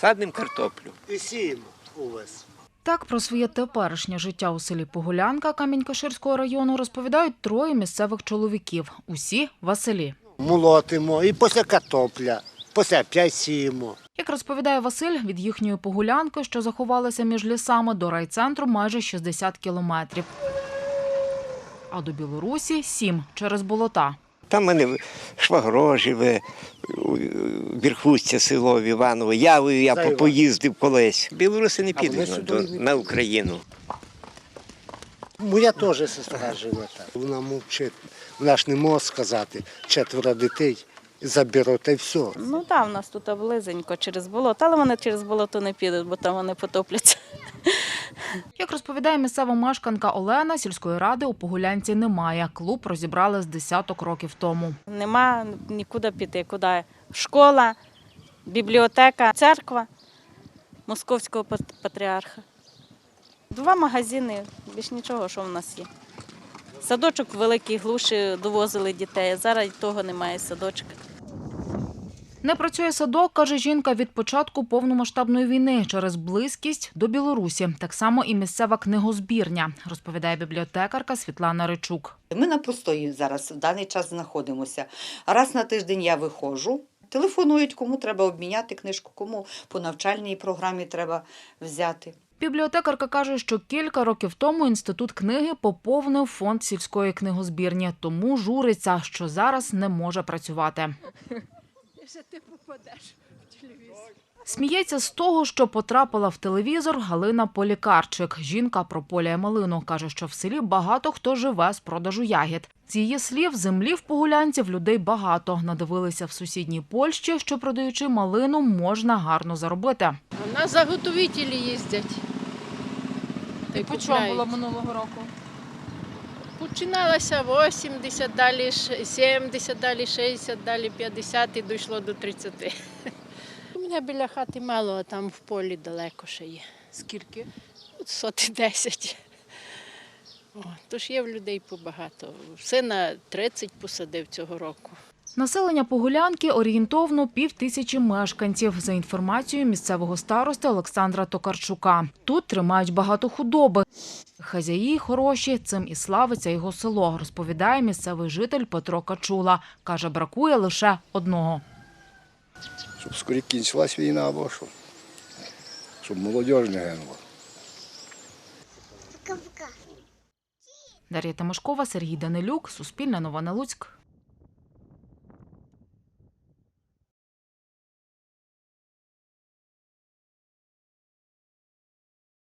Садимо картоплю. І сіємо увесь. Так про своє теперішнє життя у селі Погулянка Камінь-Каширського району розповідають троє місцевих чоловіків. Усі Василі. Молотимо і після картопля, після п'ять сіємо. Як розповідає Василь, від їхньої погулянки, що заховалася між лісами, до райцентру майже 60 кілометрів. А до Білорусі – сім через болота. Там в мене швагро живе, Вірхустя село в Іваново. Я, я поїздив колись. Білоруси не підуть на, до- на Україну. Моя теж сестра живе там. Вона мовчить. Вона ж не може сказати четверо дітей. Заберу, та й все. Ну так, в нас тут близенько через болото, але вони через болото не підуть, бо там вони потопляться. Як розповідає місцева мешканка Олена, сільської ради у Погулянці немає. Клуб розібрали з десяток років тому. Нема нікуди піти, куди школа, бібліотека, церква московського патріарха. Два магазини, більш нічого, що в нас є. Садочок в великій глуші довозили дітей, зараз того немає садочка. Не працює садок, каже жінка, від початку повномасштабної війни через близькість до Білорусі. Так само і місцева книгозбірня, розповідає бібліотекарка Світлана Ричук. Ми на простої зараз в даний час знаходимося. Раз на тиждень я виходжу. Телефонують, кому треба обміняти книжку, кому по навчальній програмі треба взяти. Бібліотекарка каже, що кілька років тому інститут книги поповнив фонд сільської книгозбірні, тому журиться, що зараз не може працювати. Сміється з того, що потрапила в телевізор Галина Полікарчик. Жінка прополяє малину. Каже, що в селі багато хто живе з продажу ягід. З її слів, землі в Погулянці в людей багато. Надивилися в сусідній Польщі, що продаючи малину, можна гарно заробити. У нас заготовителі їздять. Та й купляють. минулого року? Починалося 80, далі ш- 70, далі 60, далі 50 і дійшло до 30. У мене біля хати мало, а там в полі далеко ще є. Скільки? От соти 10. О, тож є в людей побагато. Сина 30 посадив цього року. Населення Погулянки орієнтовно пів тисячі мешканців, за інформацією місцевого старости Олександра Токарчука. Тут тримають багато худоби. Хазяї хороші, цим і славиться його село, розповідає місцевий житель Петро Качула. Каже, бракує лише одного. Щоб скорі кінчилась війна або що. Щоб молодь не гинула. Дар'я Тимошкова, Сергій Данилюк, Суспільне новини Луцьк.